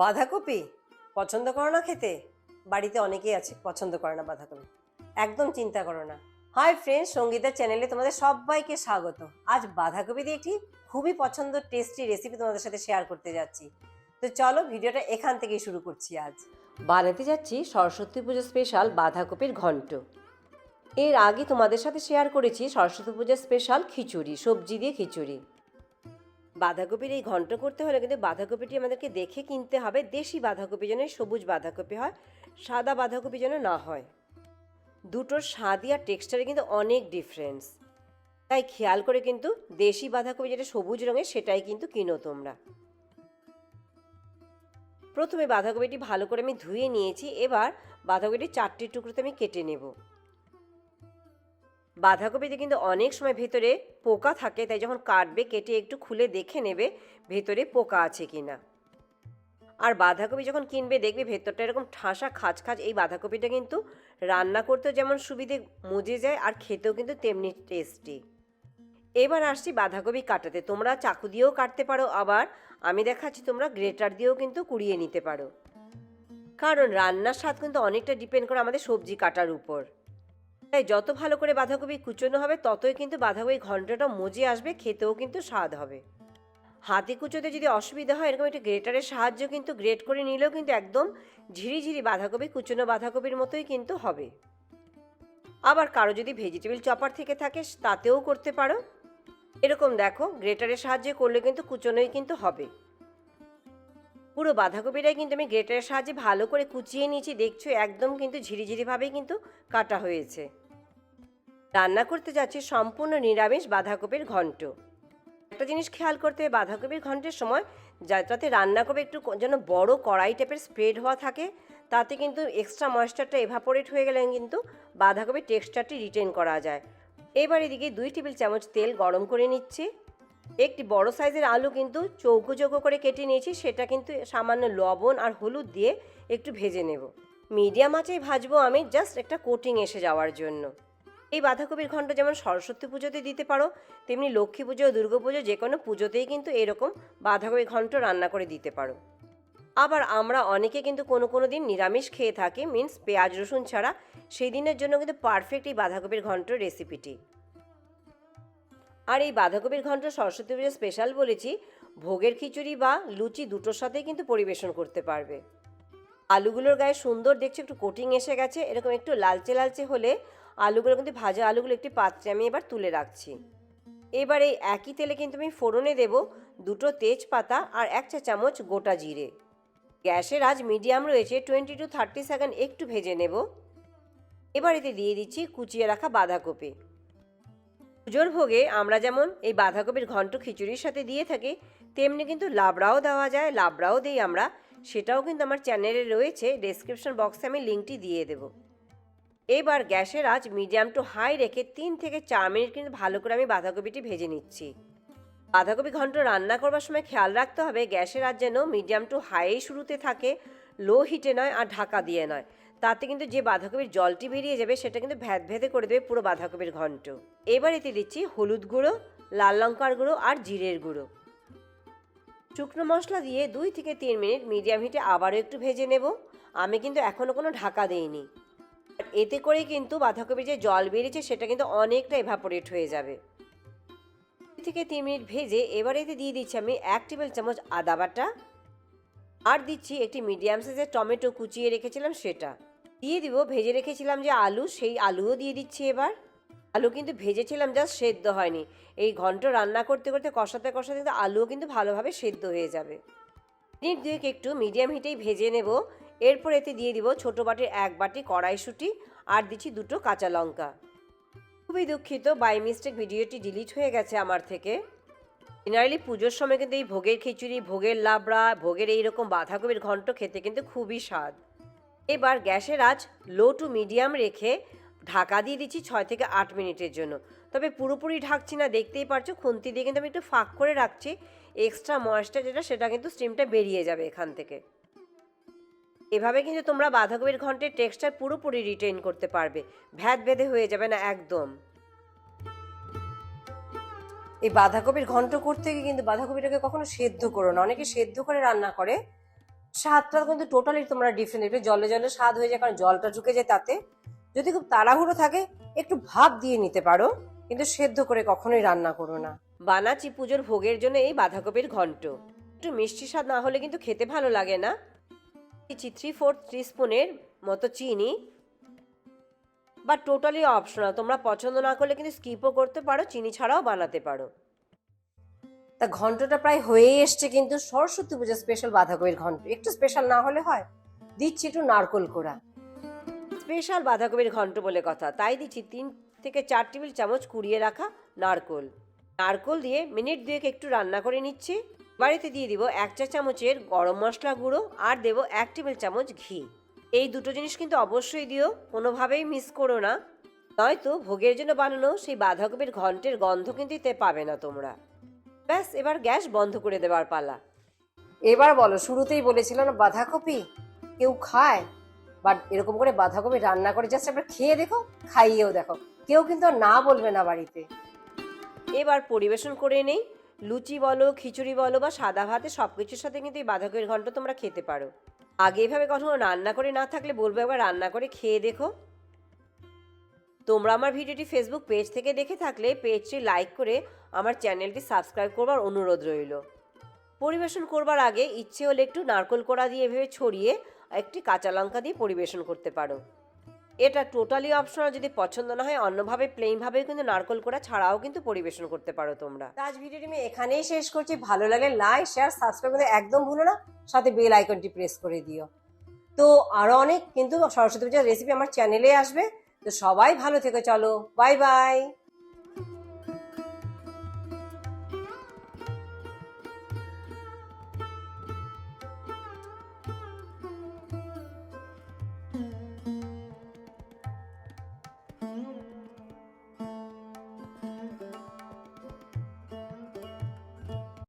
বাঁধাকপি পছন্দ করো না খেতে? বাড়িতে অনেকেই আছে, পছন্দ করে না বাঁধাকপি। একদম চিন্তা করো না। হাই ফ্রেন্ডস সঙ্গীতা চ্যানেলে তোমাদের সবাইকে স্বাগত। আজ বাঁধাকপি দিয়ে একটি খুবই পছন্দ টেস্টি রেসিপি তোমাদের সাথে শেয়ার করতে যাচ্ছি। তো চলো ভিডিওটা এখান থেকেই শুরু করছি আজ। বানাতে যাচ্ছি সরস্বতী পুজো স্পেশাল বাঁধাকপির ঘন্ট। এর আগে তোমাদের সাথে শেয়ার করেছি সরস্বতী পুজোর স্পেশাল খিচুড়ি, সবজি দিয়ে খিচুড়ি। বাঁধাকপির এই ঘন্ট করতে হলে কিন্তু বাঁধাকপিটি আমাদেরকে দেখে কিনতে হবে। দেশি বাঁধাকপি যেন সবুজ বাঁধাকপি হয়, সাদা বাঁধাকপি যেন না হয়। দুটোর স্বাদই আর টেক্সচারে কিন্তু অনেক ডিফারেন্স তাই খেয়াল করে কিন্তু দেশি বাঁধাকপি যেটা সবুজ রঙের সেটাই কিন্তু কিনো তোমরা। প্রথমে বাঁধাকপিটি ভালো করে আমি ধুয়ে নিয়েছি, এবার বাঁধাকপিটি চারটি টুকরোতে আমি কেটে নেব। বাঁধাকপিতে কিন্তু অনেক সময় ভেতরে পোকা থাকে, তাই যখন কাটবে, কেটে একটু খুলে দেখে নেবে ভেতরে পোকা আছে কি না আর বাঁধাকপি যখন কিনবে, দেখবে ভেতরটা এরকম ঠাসা খাঁচ খাঁচ এই বাঁধাকপিটা কিন্তু রান্না করতেও যেমন সুবিধে মজে যায় আর খেতেও কিন্তু তেমনি টেস্টি এবার আসছি বাঁধাকপি কাটাতে। তোমরা চাকু দিয়েও কাটতে পারো, আবার আমি দেখাচ্ছি তোমরা গ্রেটার দিয়েও কিন্তু কুড়িয়ে নিতে পারো। কারণ রান্নার স্বাদ কিন্তু অনেকটা ডিপেন্ড করে আমাদের সবজি কাটার উপর। তাই যত ভালো করে বাঁধাকপি কুচোনো হবে, ততই কিন্তু বাঁধাকপি ঘন্টটা মজে আসবে, খেতেও কিন্তু স্বাদ হবে। হাতে কুচোতে যদি অসুবিধা হয়, এরকম একটু গ্রেটারের সাহায্য কিন্তু গ্রেট করে নিলেও কিন্তু একদম ঝিরিঝিরি বাঁধাকপি, কুচোনো বাঁধাকপির মতোই কিন্তু হবে। আবার কারও যদি ভেজিটেবিল চপার থেকে থাকে, তাতেও করতে পারো। এরকম দেখো গ্রেটারের সাহায্যে করলে কিন্তু কুচোনোই কিন্তু হবে। পুরো বাঁধাকপিটাই কিন্তু আমি গ্রেটারের সাহায্যে ভালো করে কুচিয়ে নিয়েছি, দেখছ একদম কিন্তু ঝিরিঝিরিভাবেই কিন্তু কাটা হয়েছে। রান্না করতে যাচ্ছি সম্পূর্ণ নিরামিষ বাঁধাকপির ঘন্ট। একটা জিনিস খেয়াল করতে হবে, বাঁধাকপির ঘন্টের সময় যাতে রান্না করবে একটু যেন বড় কড়াই টাইপের স্প্রেড হওয়া থাকে, তাতে কিন্তু এক্সট্রা ময়েশ্চারটা এভাপোরেট হয়ে গেলে কিন্তু বাঁধাকপির টেক্সচারটি রিটেন করা যায়। এবার এদিকে দুই টেবিল চামচ তেল গরম করে নিচ্ছি। একটি বড় সাইজের আলু কিন্তু চৌকো চৌকো করে কেটে নিয়েছি, সেটা কিন্তু সামান্য লবণ আর হলুদ দিয়ে একটু ভেজে নেব। মিডিয়াম আঁচেই ভাজবো আমি জাস্ট একটা কোটিং এসে যাওয়ার জন্য। এই বাঁধাকপির ঘন্ট যেমন সরস্বতী পুজোতে দিতে পারো, তেমনি লক্ষ্মী পুজো, দুর্গা পুজো, যে কোনো পুজোতেই কিন্তু এরকম বাঁধাকপি ঘন্ট রান্না করে দিতে পারো। আবার আমরা অনেকে কিন্তু কোনো কোনো দিন নিরামিষ খেয়ে থাকি মিন্স পেঁয়াজ, রসুন ছাড়া, সেই দিনের জন্য কিন্তু পারফেক্ট এই বাঁধাকপির ঘন্ট রেসিপিটি আর এই বাঁধাকপির ঘন্ট সরস্বতী পুজো স্পেশাল বলেছি, ভোগের খিচুড়ি বা লুচি দুটোর সাথেই কিন্তু পরিবেশন করতে পারবে। আলুগুলোর গায়ে সুন্দর দেখছি একটু কোটিং এসে গেছে, এরকম একটু লালচে লালচে হলে আলুগুলো কিন্তু ভাজা আলুগুলো একটি পাত্রে আমি এবার তুলে রাখছি। এবার এই একই তেলে কিন্তু আমি ফোড়নে দেব দুটো তেজপাতা আর এক চা চামচ গোটা জিরে। গ্যাসের আজ মিডিয়াম রয়েছে টোয়েন্টি টু থার্টি সেকেন্ড একটু ভেজে নেব। এবার এতে দিয়ে দিচ্ছি কুচিয়ে রাখা বাঁধাকপি। পুজোর ভোগে আমরা যেমন এই বাঁধাকপির ঘন্ট খিচুড়ির সাথে দিয়ে থাকি, তেমনি কিন্তু লাবড়াও দেওয়া যায়, লাবড়াও দিই আমরা। সেটাও কিন্তু আমার চ্যানেলে রয়েছে ডেসক্রিপশন বক্সে আমি লিঙ্কটি দিয়ে দেব। এবার গ্যাসের আজ মিডিয়াম টু হাই রেখে তিন থেকে চার মিনিট কিন্তু ভালো করে আমি বাঁধাকপিটি ভেজে নিচ্ছি। বাঁধাকপি ঘন্ট রান্না করবার সময় খেয়াল রাখতে হবে গ্যাসের আজ যেন মিডিয়াম টু হাই শুরুতে থাকে, লো হিটে নয় আর ঢাকা দিয়ে নয়। তাতে কিন্তু যে বাঁধাকপির জলটি বেরিয়ে যাবে সেটা কিন্তু ভ্যাদ ভেদে করে দেবে পুরো বাঁধাকপির ঘন্ট। এবার এতে দিচ্ছি হলুদ গুঁড়ো, লাল লঙ্কার গুঁড়ো আর জিরের গুঁড়ো। শুকনো মশলা দিয়ে দুই থেকে তিন মিনিট মিডিয়াম হিটে আবারও একটু ভেজে নেব। আমি কিন্তু এখনও কোনো ঢাকা দেইনি। এতে করে কিন্তু বাঁধাকপির যে জল বেরিয়েছে, সেটা কিন্তু অনেকটা এভাপোরেট হয়ে যাবে। থেকে তিন মিনিট ভেজে এবার এতে দিয়ে দিচ্ছি আমি এক টেবিল চামচ আদা বাটা আর দিচ্ছি একটি মিডিয়াম সাইজের টমেটো কুচিয়ে রেখেছিলাম সেটা। দিয়ে দিব, ভেজে রেখেছিলাম যে আলু, সেই আলুও দিয়ে দিচ্ছি এবার। আলু কিন্তু ভেজেছিলাম জাস্ট সেদ্ধ হয়নি। এই ঘন্ট রান্না করতে করতে কষাতে কষাতে কিন্তু আলুও কিন্তু ভালোভাবে সেদ্ধ হয়ে যাবে। মিনিট দুয়েক একটু মিডিয়াম হিটেই ভেজে নেব। এরপর এতে দিয়ে দিব ছোটো বাটির এক বাটি কড়াইশুঁটি আর দিচ্ছি দুটো কাঁচা লঙ্কা। খুবই দুঃখিত, বাই মিস্টেক ভিডিওটি ডিলিট হয়ে গেছে আমার থেকে। জেনারেলি পুজোর সময় কিন্তু এই ভোগের খিচুড়ি, ভোগের লাবড়া, ভোগের এইরকম বাঁধাকপির ঘন্ট খেতে কিন্তু খুবই স্বাদ। এবার গ্যাসের আঁচ লো টু মিডিয়াম রেখে ঢাকা দিয়ে দিচ্ছি ছয় থেকে আট মিনিটের জন্য। তবে পুরোপুরি ঢাকছি না, দেখতেই পারছ, খুন্তি দিয়ে কিন্তু আমি একটু ফাঁক করে রাখছি। এক্সট্রা ময়েশ্চার যেটা, সেটা কিন্তু স্টিমটা বেরিয়ে যাবে এখান থেকে। এভাবে কিন্তু তোমরা বাঁধাকপির ঘন্টের টেক্সচার পুরোপুরি রিটেইন করতে পারবে। ভ্যাদ ভেদে হয়ে যাবে না একদম। এই বাঁধাকপির ঘন্ট করতে গিয়ে কিন্তু বাঁধাকপিটাকে কখনো সেদ্ধ করো না। অনেকে সেদ্ধ করে রান্না করে। স্বাদটা কিন্তু টোটালি তোমরা ডিফারেন্ট একটু জলে জলে স্বাদ হয়ে যায়, কারণ জলটা ঢুকে যায় তাতে। যদি খুব তাড়াহুড়ো থাকে, একটু ভাপ দিয়ে নিতে পারো, কিন্তু সেদ্ধ করে কখনোই রান্না করো না। বানাচ্ছি পুজোর ভোগের জন্য এই বাঁধাকপির ঘন্ট। একটু মিষ্টি স্বাদ না হলে কিন্তু খেতে ভালো লাগে না। দিচ্ছি থ্রি ফোর্থ স্পুনের মতো চিনি বা টোটালি অপশনাল তোমরা পছন্দ না করলে কিন্তু স্কিপও করতে পারো, চিনি ছাড়াও বানাতে পারো। তা ঘন্টটা প্রায় হয়েই এসছে কিন্তু সরস্বতী পূজা স্পেশাল বাঁধাকপির ঘন্ট। একটু স্পেশাল না হলে হয়, দিচ্ছি একটু নারকোল কোড়া। স্পেশাল বাঁধাকপির ঘন্ট বলে কথা, তাই দিচ্ছি তিন থেকে চার টেবিল চামচ কুড়িয়ে রাখা নারকোল। নারকোল দিয়ে মিনিট দুয়েক একটু রান্না করে নিচ্ছি। বাড়িতে দিয়ে দিব এক চা চামচের গরম মশলা গুঁড়ো আর দেবো এক টেবিল চামচ ঘি। এই দুটো জিনিস কিন্তু অবশ্যই দিও, কোনোভাবেই মিস করো না। নয়তো ভোগের জন্য বানানো সেই বাঁধাকপির ঘন্টের গন্ধ কিন্তু এতে পাবে না তোমরা। ব্যাস, এবার গ্যাস বন্ধ করে দেওয়ার পালা। এবার বলো, শুরুতেই বলেছিল না বাঁধাকপি? কেউ খায়? বাট এরকম করে বাঁধাকপি রান্না করে জাস্ট একবার খেয়ে দেখো, খাইয়েও দেখো। কেউ কিন্তু না বলবে না বাড়িতে। এবার পরিবেশন করে নেই। লুচি বলো, খিচুড়ি বলো বা সাদা ভাতে সব কিছুর সাথে কিন্তু এই বাঁধাকপির ঘন্ট তোমরা খেতে পারো। আগে এভাবে কখনো রান্না করে না থাকলে বলব একবার রান্না করে খেয়ে দেখো। তোমরা আমার ভিডিওটি ফেসবুক পেজ থেকে দেখে থাকলে পেজটি লাইক করে আমার চ্যানেলটি সাবস্ক্রাইব করবার অনুরোধ রইল। পরিবেশন করবার আগে ইচ্ছে হলে একটু নারকোল কোড়া দিয়ে এভাবে ছড়িয়ে একটি কাঁচা লঙ্কা দিয়ে পরিবেশন করতে পারো। এটা টোটালি অপশনাল যদি পছন্দ না হয়, অন্যভাবে প্লেনভাবে কিন্তু নারকল কোড়া ছাড়াও কিন্তু পরিবেশন করতে পারো তোমরা। আজ ভিডিওটি আমি এখানেই শেষ করছি। ভালো লাগে লাইক শেয়ার সাবস্ক্রাইব করে একদম ভুলো না। সাথে বেল আইকনটি প্রেস করে দিও। তো আরও অনেক কিন্তু সরস্বতী পূজার রেসিপি আমার চ্যানেলে আসবে। তো সবাই ভালো থেকে, চলো বাই বাই